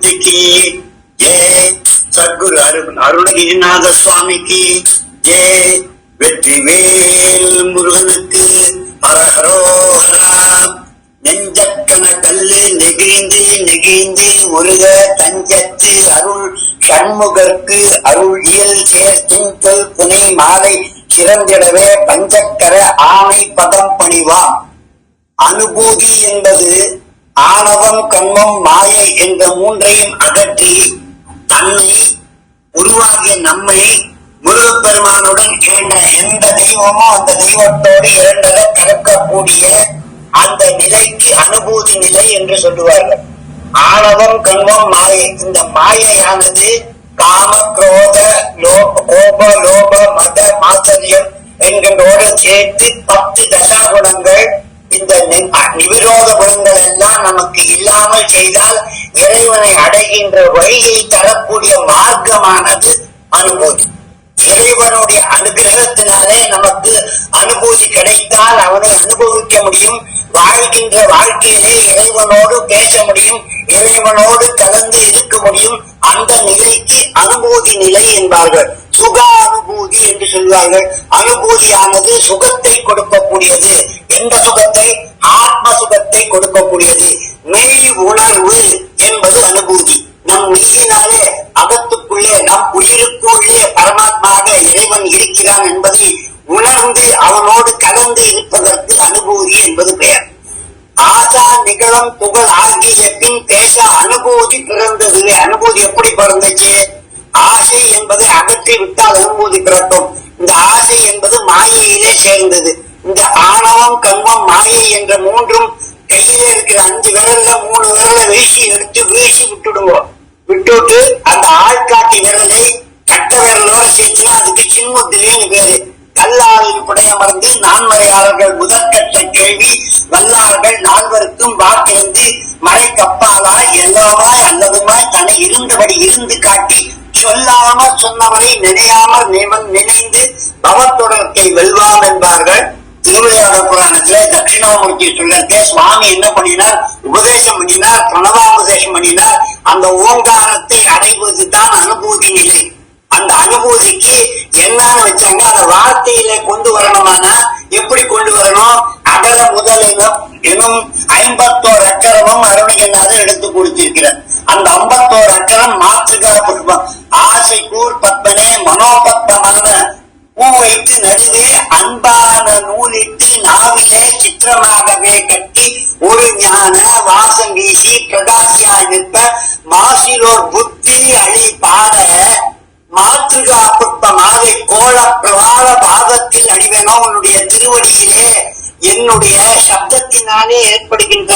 மூர்த்திக்கு ஜே. சத்குரு அரு அருணகிரிநாத சுவாமிக்கு ஜே. வெற்றிவேல் முருகனுக்கு ஹரஹரோஹரா. நெஞ்சக்கன கல்லு நெகிழ்ந்து நெகிழ்ந்து முருக தஞ்சத்து அருள் சண்முகர்க்கு அருள் இயல் சேர் திங்கள் புனை மாலை சிறந்திடவே பஞ்சக்கர ஆணை பதம் பணிவாம். அனுபூதி என்பது ஆணவம் கண்மம் மாயை என்ற மூன்றையும் அகற்றி தன்னை உருவாகிய நம்மை முருகப்பெருமானுடன் இழந்த எந்த தெய்வமோ அந்த தெய்வத்தோடு இரண்டரை கலக்கக்கூடிய அந்த நிலைக்கு அனுபூதி நிலை என்று சொல்லுவார்கள். ஆணவம் கண்மம் மாயை. இந்த மாயையானது காம குரோத லோப கோப லோப மத மாத்தரியம் என்கின்றோடு சேர்த்து பத்து தசாகுணங்கள் இந்த நி- நிவிரோத எல்லாம் நமக்கு இல்லாமல் செய்தால் இறைவனை அடைகின்ற வழியை தரக்கூடிய மார்க்கமானது அனுபூதி. இறைவனுடைய அனுகிரகத்தினாலே நமக்கு அனுபூதி கிடைத்தால் அவனை அனுபவிக்க முடியும். வாழ்கின்ற வாழ்க்கையிலே இறைவனோடு பேச முடியும். இறைவனோடு கலந்து இருக்க முடியும். அந்த நிலைக்கு அனுபூதி நிலை என்பார்கள். அனுபூதி என்று சொல்வார்கள் அனுபூதியானது சுகத்தை கொடுக்கக்கூடியது. எந்த சுகத்தை? ஆத்ம சுகத்தை கொடுக்கக்கூடியது. மெய் உணர்வு என்பது அனுபூதி. நம் மெய்யினாலே அகத்துக்குள்ளே நம் உயிருக்குள்ளே பரமாத்மாக இறைவன் இருக்கிறான் என்பதை உணர்ந்து அவனோடு கலந்து இருப்பதற்கு அனுபூதி என்பது பெயர். ஆசா நிகழும் புகழ் ஆகிய பின் பேச அனுபூதி பிறந்தது அனுபூதி எப்படி பிறந்துச்சு? ஆசை என்பதை அகற்றி விட்டால் சேர்ந்தது இந்த ஆணவம் கண்மம் மாயை என்ற மூன்றும் கையில இருக்கிற அஞ்சு விரல்ல மூணு விரல வீசி எடுத்து வீசி விட்டுடுவோம். விட்டுட்டு அந்த ஆள்காட்டி விரலை கட்ட விரலோட சேர்த்துனா அதுக்கு சின்முத்திரின்னு பேரு. கல்லாரில் புடையமர்ந்து நான்மறையாளர்கள் முதற்கட்ட கேள்வி வல்லார்கள் நால்வருக்கும் வாக்கு வந்து கப்பாலாய் எல்லோமாய் அல்லதுமாய் தன்னை இருந்தபடி இருந்து காட்டி சொல்லாமல் சொன்னவனை நினையாமல் நினைந்து பவத்துடத்தை வெல்வாம் என்பார்கள். திருவிளையாட புராணத்துல தட்சிணாமூர்த்தி சொல்லத்தே சுவாமி என்ன பண்ணினார்? உபதேசம் பண்ணினார் பிரணவாபதேசம் பண்ணினார். அந்த ஓங்காரத்தை அடைவது தான் அனுபூதி நிலை. அந்த அனுபூதிக்கு என்னன்னு வச்சாங்க? அந்த வார்த்தையில கொண்டு வரணுமானா? எப்படி கொண்டு வரணும்? அகர முதல் எனும் எனும் ஐம்பத்தோரு அக்கரமும் அருணகிரிநாதர் எடுத்து கொடுத்திருக்கிறார். அந்த ஐம்பத்தோரு அக்கரம் மாற்றுகா புஷ்பம் கூர் பத்மனே மனோபத்தமான பூ வைத்து நடுவே அன்பான நூலிட்டு நாவிலே சித்திரமாகவே கட்டி ஒரு ஞான வாசம் வீசி பிரகாசியாய் நிற்ப மாசிலோர் புத்தி அழி பாட. மாத்திருகா புட்ப மாதை கோல பிரவாள பாதத்தில் அடிவனோ உன்னுடைய திருவடியிலே என்னுடைய சப்தத்தினாலே ஏற்படுகின்ற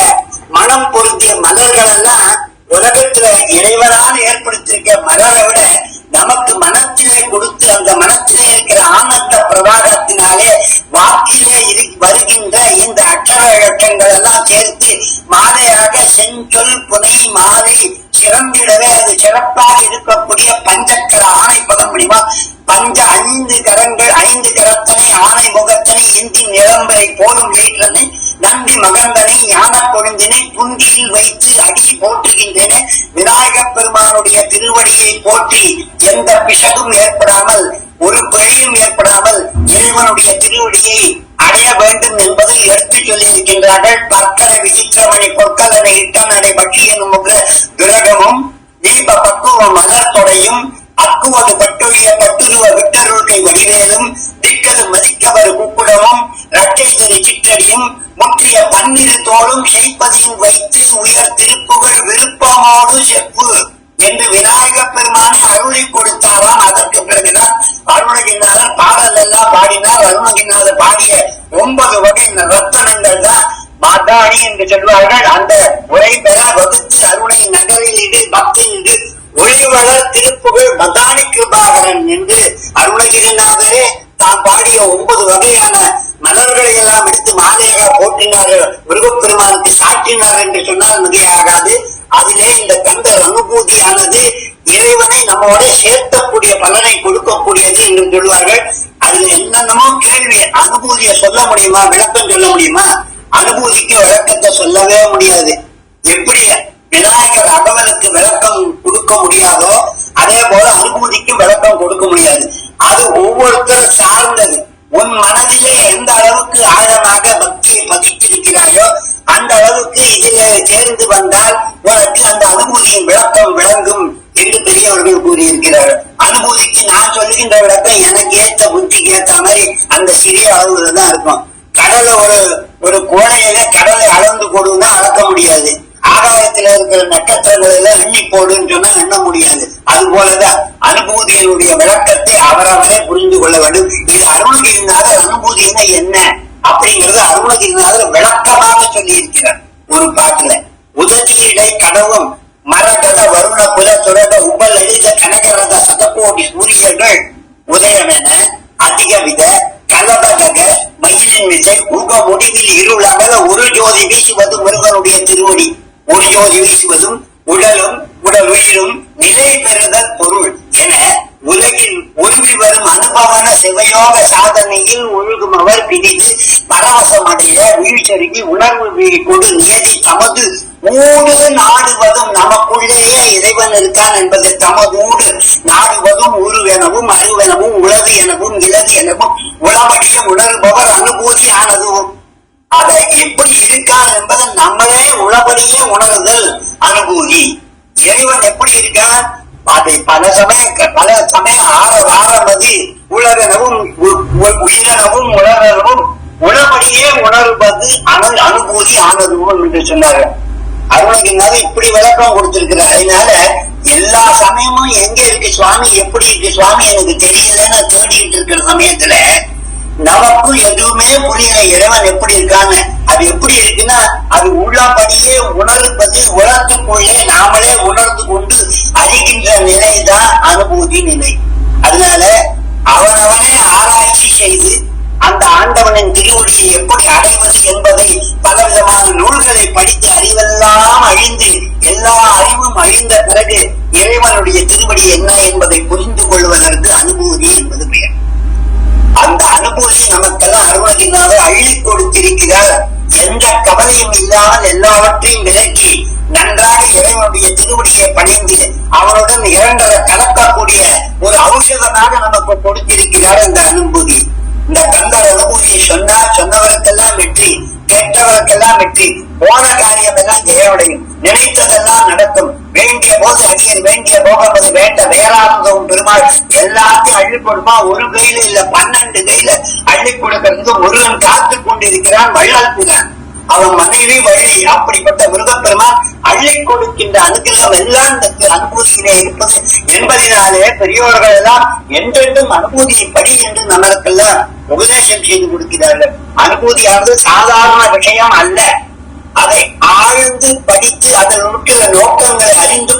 மனம் பொருந்திய மலர்கள் எல்லாம் உலகத்துல இறைவனால் ஏற்படுத்தியிருக்க மலரை விட நமக்கு மனத்திலே கொடுத்து அந்த மனத்திலே இருக்கிற ஆனந்த பிரவாகத்தினாலே வாக்கிலே வருகின்ற இந்த அக்ஷர இலக்கங்கள் எல்லாம் சேர்த்து மாலையாக செஞ்சொல் புனை மாலை சிறந்திடவே அது சிறப்பாக இருக்கக்கூடிய பஞ்சக்கர ஆணை பதம் முடியுமா? அந்த ஐந்து கரங்கள் ஐந்து கரத்தனை ஆனை முகத்தனை இந்தி நிலம்பரை போலும் ஏற்றனை நம்பி மகந்தனை ஞான கொழுந்தினை புந்தியில் வைத்து அடி போற்றுகின்றன. விநாயக பெருமானுடைய திருவடியை போற்றி எந்த பிசகும் ஏற்படாமல் ஒரு பிழையும் ஏற்படாமல் இறைவனுடைய திருவடியை அடைய வேண்டும் என்பதை எடுத்துச் சொல்லியிருக்கின்றார்கள். பற்கர விசித்திரமணி பொற்கலனை இட்டனடை பற்றி என்னும் தறி முற்றிய பன்னிரு தோளும் செய்ப்பதியும் வைத்து உயர் திருப்புகழ் விருப்பமோடு செப்பு. என்று விநாயக பெருமானை அருளி கொடுத்தாராம். அதற்கு பிறகுதான் அருணகிரிநாதர் பாடல் எல்லாம் பாடினார். அருணகிரிநாதர் பாடிய ஒன்பது வகை ரத்தனங்கள் தான் மாதாணி என்று சொல்வார்கள். அந்த உரை பெற வகுத்து அருணை நகரிலிடு பக்தியிடு ஒளிவளர் திருப்புகழ் மதானி கிருபாகரன் என்று அருணகிரிநாதரே தான் பாடிய ஒன்பது வகையான மலர்களை எல்லாம் எடுத்து மாலையாக போற்றினார் முருகப்பெருமானுக்கு சாற்றினார் என்று சொன்னால் மிகையாகாது அதிலே இந்த கந்தர் அனுபூதியானது இறைவனை நம்மோட சேர்த்தக்கூடிய பலனை கொடுக்கக்கூடியது என்று சொல்வார்கள். அதுல என்னென்னமோ கேள்வி அனுபூதியை சொல்ல முடியுமா விளக்கம் சொல்ல முடியுமா? அனுபூதிக்கு விளக்கத்தை சொல்லவே முடியாது. எப்படி விநாயகர் அகவலுக்கு விளக்கம் கொடுக்க முடியாதோ அதே போல அனுபூதிக்கும் விளக்கம் கொடுக்க முடியாது. அது ஒவ்வொருத்தரும் சார்ந்தது. உன் மனதிலே எந்த அளவுக்கு ஆழமாக பக்தியை பதித்திருக்கிறாயோ அந்த அளவுக்கு இதில் சேர்ந்து வந்தால் உனக்கு அந்த அனுபூதியின் விளக்கம் விளங்கும் என்று பெரியவர்கள் கூறியிருக்கிறார்கள் அனுபூதிக்கு நான் சொல்லுகின்ற விளக்கம் எனக்கு ஏத்த புத்திக்கு ஏத்த மாதிரி அந்த சிறிய அளவுல தான் இருக்கும். கடலை ஒரு ஒரு கோடையில கடலை அளந்து கொடுன்னா அளக்க முடியாது. ஆகாயத்துல இருக்கிற நட்சத்திரங்கள் எல்லாம் எண்ணி போடுன்னு சொன்னா எண்ண முடியாது. அது போலதான் அனுபூதியினுடைய விளக்கத்தை அவரவரே புரிந்து கொள்ள வேண்டும். இது அருணகிரிநாதர் அனுபூதினா என்ன அப்படிங்கறது அருணகிரிநாதர் விளக்கமாக சொல்லி இருக்கிறார் ஒரு பாட்டுல உதவியிடை கடவும் மரகத வருண புல துரக உபல் எளித கனகரத சதகோடி சூரியர்கள் உதயமென அதிக வித கலபகக மயிலின் விசை உக முடிவில் இருளகல ஒரு ஜோதி வீசுவது முருகனுடைய திருவடி. உரியோ ஜோதி உடலும் உடல் உயிரும் நிலை பெறுதல் பொருள். என உலகில் உருவி வரும் அனுபவன சிவயோக சாதனையில் ஒழுகும் பிரிந்து பரவசமடைய வீழ்ச்சருகி உணர்வு வீ- கொடு நியதி தமது ஊடு நாடுவதும் நமக்குள்ளேயே இறைவன் இருக்கான் என்பது தமதூடு நாடுவதும் உருவெனவும் அருவெனவும் உளது எனவும் இலது எனவும் உளமடிய உணர்பவர் அனுபூதி ஆனதும் அதை எப்படி இருக்கான் என்பதை நம்மளே உளபடியே உணர்தல் அனுபூதி இறைவன் எப்படி இருக்கான்? அதை பல சமயம் பல சமயம் ஆற ஆரம்பதி உலகனவும் உயிரனவும் உலகனவும் உளபடியே உணர்வது அனல் அனுபூதி ஆனதுவும் என்று சொன்னார்கள் அருணகிரிநாதர் இப்படி விளக்கம் கொடுத்திருக்கிறார். அதனால எல்லா சமயமும் எங்க இருக்கு சுவாமி? எப்படி இருக்கு சுவாமி? எனக்கு தெரியலன்னு தேடிட்டு இருக்கிற சமயத்துல நமக்கு எதுவுமே புரியல. இறைவன் எப்படி இருக்கான்னு. அது எப்படி இருக்குன்னா அது உள்ளபடியே உணர்வது உணர்த்துக்குள்ளே நாமளே உணர்ந்து கொண்டு அறிகின்ற நிலைதான் அனுபூதி நிலை. அதனால அவனவனே ஆராய்ச்சி செய்து அந்த ஆண்டவனின் திருவடியை எப்படி அடைவது என்பதை பலவிதமான நூல்களை படித்து அறிவெல்லாம் அழிந்து எல்லா அறிவும் அழிந்த பிறகு இறைவனுடைய திருவடி என்ன என்பதை புரிந்து கொள்வதற்கு அனுபூதி என்பது பெயர். அந்த இருக்கிறார் எந்த கவலையும் இல்லாமல் எல்லாவற்றையும் விலக்கி நன்றாக இறைவனுடைய திருவடியை பணிந்து அவனுடன் இரண்டரை கலக்கக்கூடிய ஒரு ஔஷதமாக நமக்கு கொடுத்திருக்கிறார் இந்த அனுபூதி இந்த தந்த அனுபூதியை சொன்னார் சொன்னவருக்கெல்லாம் வெற்றி கேட்டவருக்கெல்லாம் வெற்றி. போன காரியம் எல்லாம் ஜெயமடையும் நினைத்ததெல்லாம் நடக்கும். வேண்டிய போது அடியன் வேண்டிய போகம் அது வேண்ட வேளாண்கவும் அள்ளி கொடுப்பா ஒரு கையில இல்ல பன்னெண்டு கையில அள்ளி கொடுக்கறதுக்கு முருகன் காத்து கொண்டிருக்கிறான் வள்ளல்பினான் அவன் மனைவி வழி அப்படிப்பட்ட முருகப்பெருமான் அள்ளி கொடுக்கின்ற அனுகிரகம் எல்லாம் இந்த அனுபூதியிலே இருப்பது என்பதினாலே பெரியோர்கள் எல்லாம் என்றென்றும் அனுபூதியை படி என்று நம்மளுக்கெல்லாம் உபதேசம் செய்து கொடுக்கிறார்கள். அனுபூதியானது சாதாரண விஷயம் அல்ல. அதை ஆழ்ந்து படித்து அதன்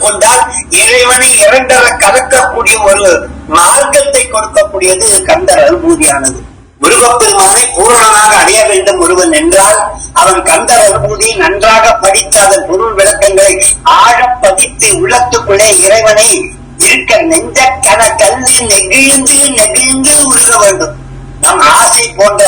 கொண்டால் இறைவனை இரண்டர கலக்கக்கூடிய ஒரு மார்க்கத்தை கொடுக்கக்கூடியது கந்தர் அனுபூதியானது முருகப்பெருமானை பூரணமாக அடைய வேண்டும் ஒருவன் என்றால் அவன் கந்தர் அனுபூதியை நன்றாக படித்து அதன் பொருள் விளக்கங்களை ஆழ பதித்து உள்ளத்துக்குள்ளே இறைவனை இருக்க நெஞ்ச கன கல்லு நெகிழ்ந்து நெகிழ்ந்து உருக வேண்டும். நம் ஆசை போன்ற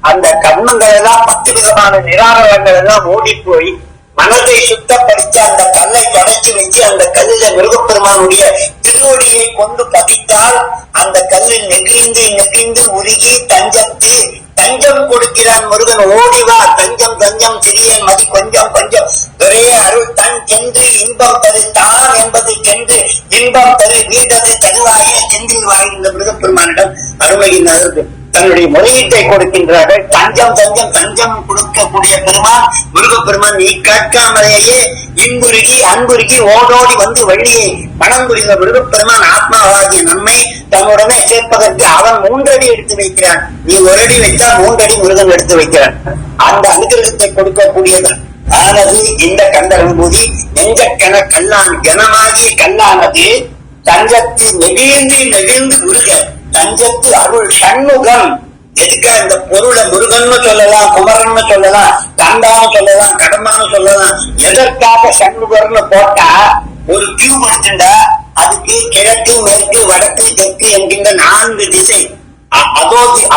அந்த கண்ணுங்கள் எல்லாம் பத்து விதமான நிராகரங்கள் எல்லாம் ஓடி போய் மனதை சுத்தப்படுத்தி அந்த கல்லை படைச்சு வச்சு அந்த கல்லில முருகப்பெருமானுடைய திருவடியை கொண்டு பதித்தால் அந்த கல்லில் நெகிழ்ந்து நெகிழ்ந்து உருகி தஞ்சத்து தஞ்சம் கொடுக்கிறான் முருகன். ஓடிவா தஞ்சம் தஞ்சம் சிறியன் மதி கொஞ்சம் கொஞ்சம். ஒரே அருள் தன் சென்று இன்பம் தரு தான் என்பது சென்று இன்பம் தரு வீடது தருவாய செந்தில் மிருகப்பெருமானிடம் முருகப்பெருமானிடம் அருமையினருக்கு தன்னுடைய முதலீட்டை கொடுக்கின்றார்கள். தஞ்சம் தஞ்சம் தஞ்சம் கொடுக்கக்கூடிய பெருமான் முருகப்பெருமான் நீ கேட்காமலேயே இன்புருகி அன்புருகி ஓடோடி வந்து வள்ளியை பணம் புரிந்த முருகப்பெருமான் ஆத்மாவாகிய நம்மை தன்னுடனே சேர்ப்பதற்கு அவன் மூன்றடி எடுத்து வைக்கிறான். நீ ஒரு அடி வைத்தால் மூன்றடி முருகன் எடுத்து வைக்கிறான். அந்த அனுகிரகத்தை கொடுக்கக்கூடியதான் ஆனது இந்த கந்த அனுபூதி நெஞ்சக்கென கல்லான் கனமாகிய கல்லானது தஞ்சத்து நெகிழ்ந்து நெகிழ்ந்து முருக தஞ்சத்து அருள் சண்முகம். எதுக்கா இந்த பொருளை முருகன்னு சொல்லலாம் குமரன்னு சொல்லலாம் கண்டான்னு சொல்லலாம் கடமான்னு சொல்லலாம். எதற்காக சண்முகர்னு போட்டா ஒரு டியூப் எடுத்துட்டா அதுக்கு கிழக்கு மேற்கு வடக்கு தெற்கு என்கின்ற நான்கு திசை. அதோ தி-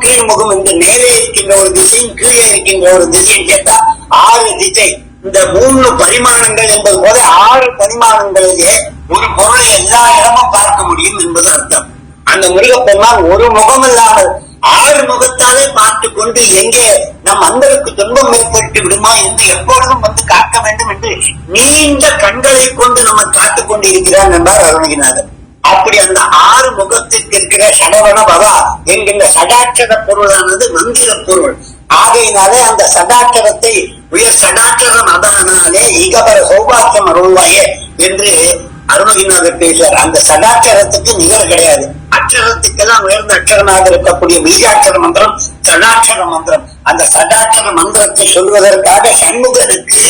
கீழ்முகம் இந்த மேலே இருக்கின்ற ஒரு திசையும் கீழே இருக்கின்ற ஒரு திசையும் கேட்டா ஆறு திசை. இந்த மூணு பரிமாணங்கள் என்பது போல ஆறு பரிமாணங்களிலே ஒரு பொருளை எல்லா இடமும் பார்க்க முடியும் என்பது அர்த்தம். அந்த முருகப்பெருமான் ஒரு முகம் இல்லாமல் ஆறு முகத்தாலே பார்த்து கொண்டு எங்கே நம் அந்தருக்கு துன்பம் ஏற்பட்டு விடுமா என்று எப்பொழுதும் வந்து காக்க வேண்டும் என்று நீண்ட கண்களை கொண்டு நம்ம காத்துக் கொண்டு இருக்கிறான் என்றார் அருணகிநாதர் அப்படி அந்த ஆறு முகத்திற்கு இருக்கிற சடவண பவா என்கின்ற சடாட்சர பொருளானது மந்திர பொருள். ஆகையினாலே அந்த சடாட்சரத்தை உயர் சடாட்சர அதனாலே இகபர சௌபாக்கியம் அருள்வாயே என்று அருணகிநாதர் பேசுவார். அந்த சடாட்சரத்துக்கு நிகர் கிடையாது. அக்ஷரத்துக்கெல்லாம் உயர்ந்த அக்ஷரமாக இருக்கக்கூடிய பீஜாட்சர மந்திரம் சடாட்சர மந்திரம். அந்த சடாட்சர மந்திரத்தை சொல்வதற்காக சண்முகனுக்கு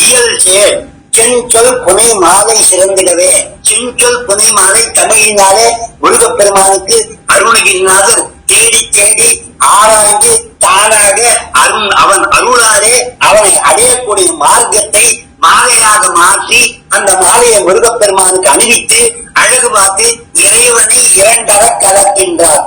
இயல் செயல் செஞ்சொல் புனை மாலை சிறந்திடவே. செஞ்சொல் புனை மாலை தமிழினாலே முருகப்பெருமானுக்கு அருணகிரிநாதர் தேடி தேடி ஆராய்ந்து தானாக அருண் அவன் அருளாலே அவனை அடையக்கூடிய மார்க்கத்தை மாலையாக மாற்றி அந்த மாலையை முருகப்பெருமானுக்கு அணிவித்து அழகு பார்த்து இறைவனை இரண்டர கலக்கின்றார்.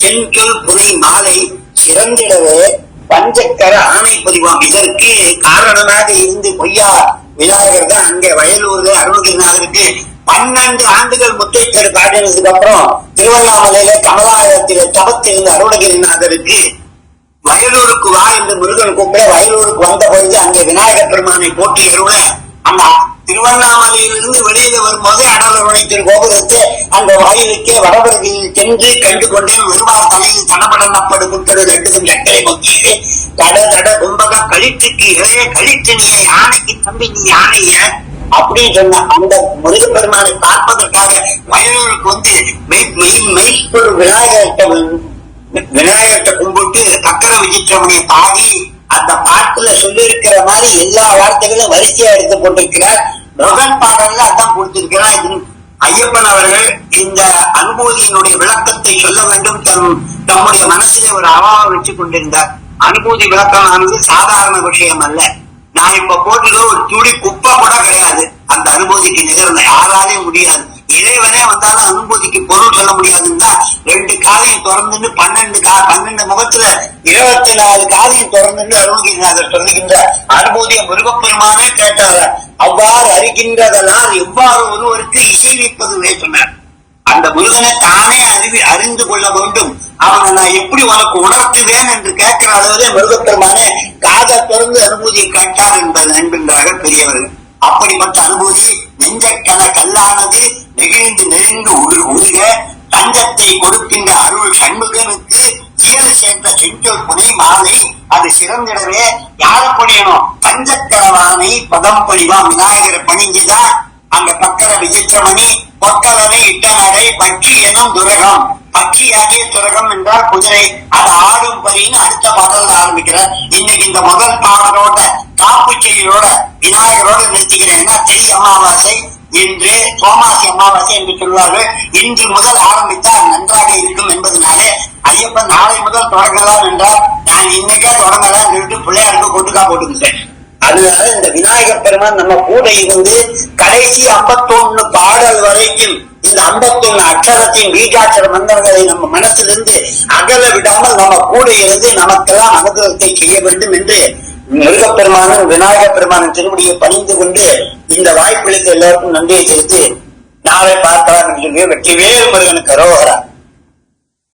தென்கில் புனை மாலை சிறந்திடவே பஞ்சக்கர ஆணை பதிவாம். இதற்கு காரணமாக இருந்து பொய்யா விநாயகர் தான் அங்கே வயலூர்ல அருணகிரிநாதருக்கு பன்னெண்டு ஆண்டுகள் முத்தைக்கரு காட்டினதுக்கு அப்புறம் திருவண்ணாமலையில கமலாலயத்தில தபத்திருந்த அருணகிரிநாதருக்கு வயலூருக்கு வா என்று முருகன் கூப்பிட வயலூருக்கு வந்த பொழுது அங்கே விநாயகர் பெருமானை போட்டி அருள அந்த திருவண்ணாமலையிலிருந்து வெளியில வரும்போது அடலருணை கோபுரத்தை அந்த வாயிலுக்கே வடபகுதியில் சென்று கண்டு கொண்டேன் வருவார் தலையில் தனபடனப்படுகின்றது ரெண்டுக்கும் சட்டரை முக்கியது தட தட கும்பக கழித்துக்கு இளைய கழித்து நீ யானைக்கு தம்பி நீ யானைய? அப்படின்னு சொன்ன அந்த முருகப்பெருமானை பார்ப்பதற்காக வயலூருக்கு வந்து மெய் மெய் மெய்ப்பொரு விநாயகர்கிட்ட விநாயகத்தை கும்பிட்டு சக்கர விசித்திரமனை பாடி அந்த பாட்டுல சொல்லி இருக்கிற மாதிரி எல்லா வார்த்தைகளும் வரிசையா எடுத்து போட்டிருக்கிறார் முதல் பாடல்ல அதான் கொடுத்திருக்கிறார். இது ஐயப்பன் அவர்கள் இந்த அனுபூதியினுடைய விளக்கத்தை சொல்ல வேண்டும். தம் தம்முடைய மனசுல ஒரு அவாவை வச்சு கொண்டிருந்தார். அனுபூதி விளக்கமானது சாதாரண விஷயம் அல்ல. நான் இப்ப போட்டுக்க ஒரு துளி குப்பை கூட கிடையாது. அந்த அனுபூதிக்கு நிகழ்ந்த யாராலையும் முடியாது. இறைவனே வந்தாலும் அனுபூதிக்கு பொருள் சொல்ல முடியாதுன்னா ரெண்டு காலையும் திறந்துன்னு பன்னெண்டு கா பன்னெண்டு முகத்துல இருபத்தி நாலு காலையும் திறந்துன்னு அருள்கிரிநாதர் சொல்லுகின்ற அனுபூதியை முருகப்பெருமானே கேட்டார. அவ்வாறு அறிகின்றதனால் எவ்வாறு ஒருவருக்கு இசைவிப்பதுவே சொன்னார். அந்த முருகனை தானே அறிவி அறிந்து கொள்ள வேண்டும். அவனை நான் எப்படி உனக்கு உணர்த்துவேன் என்று கேட்கிற அளவிலே முருகப்பெருமானே காதை திறந்து அனுபூதியை கேட்டார் என்பது என்பார்கள் பெரியவர்கள். அப்படிப்பட்ட அனுபூதி நெஞ்சக்கன கல்லானது நெகிழ்ந்து நெருங்கு உருக தங்கத்தை கொடுக்கின்ற அருள் சண்முகனுக்கு இயல் சேர்ந்த செஞ்சொல் புனை மாலை அது சிறந்திடவே யார பணியணும் பஞ்சக்கரவானை பதம் பணிவா விநாயகரை பணிஞ்சுதான் அங்க பக்கர விசித்திரமணி பொக்கலனை இட்ட நடை எனும் துரகம். பற்றியாகிய துரகம் என்றால் குதிரை. அது ஆடும் பரின்னு அடுத்த பாடல் ஆரம்பிக்கிறார். இன்னைக்கு இந்த முதல் பாடலோட காப்பு செய்தியோட விநாயகரோட நிறுத்திக்கிறேன். ஏன்னா திரி அமாவாசை என்று சோமாசி அமாவாசை என்று சொல்வார்கள். இன்று முதல் ஆரம்பித்தால் நன்றாக இருக்கும் என்பதனாலே ஐயப்பன் நாளை முதல் தொடங்கலாம் என்றால் நான் இன்னைக்கே தொடங்கலாம் சொல்லிட்டு பிள்ளையாருக்கு கொட்டுக்கா போட்டுக்கிட்டேன். அதனால இந்த விநாயகர் பெருமான் நம்ம கூட இருந்து கடைசி ஐம்பத்தொன்னு பாடல் வரைக்கும் இந்த ஐம்பத்தொன்னு அக்ஷரத்தின் வீட்டாட்சர மந்திரங்களை நம்ம மனசிலிருந்து அகல விடாமல் நம்ம கூட இருந்து நமக்கெல்லாம் அனுகிரகத்தை செய்ய வேண்டும் என்று முருகப்பெருமானும் விநாயக பெருமானும் திருவடியை பணிந்து கொண்டு இந்த வாய்ப்பளித்த எல்லாருக்கும் நன்றியை செலுத்தி நாளை பார்க்கலாம் என்று சொல்லி வெற்றி வேறு முருகனுக்கு அரோகரா.